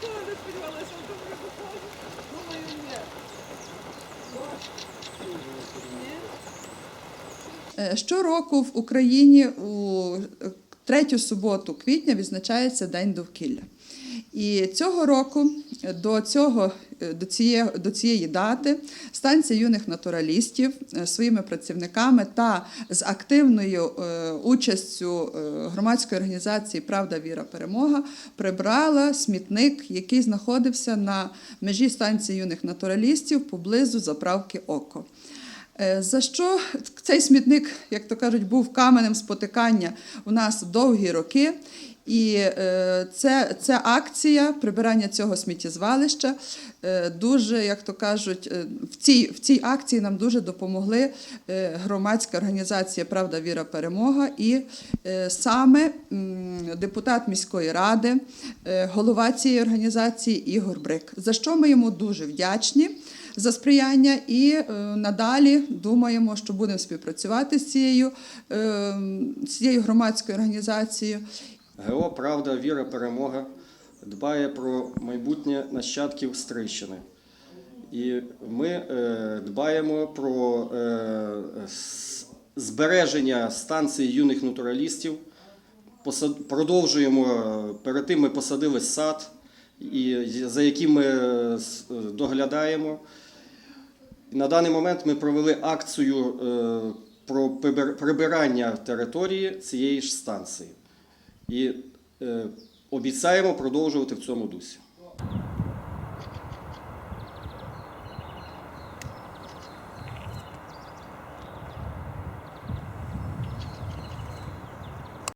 що добре Щороку в Україні у третю суботу квітня відзначається День довкілля. І цього року до, цього, до, цієї, до цієї дати станція юних натуралістів е, своїми працівниками та з активною е, участю е, громадської організації Правда, віра, перемога прибрала смітник, який знаходився на межі станції юних натуралістів поблизу заправки Око. За що цей смітник, як то кажуть, був каменем спотикання у нас довгі роки. І е, це, ця акція прибирання цього сміттєзвалища е, дуже, як то кажуть, е, в цій, в цій акції нам дуже допомогли громадська організація Правда, віра, перемога і саме депутат міської ради, голова цієї організації Ігор Брик. За що ми йому дуже вдячні за сприяння і надалі думаємо, що будемо співпрацювати з цією, з цією громадською організацією. ГО Правда, віра, перемога дбає про майбутнє нащадків Стрийщини. І ми е, дбаємо про е, збереження станції юних натуралістів. Продовжуємо е, перед тим ми посадили сад, і, за яким ми доглядаємо. На даний момент ми провели акцію про прибирання території цієї ж станції. І е, обіцяємо продовжувати в цьому дусі.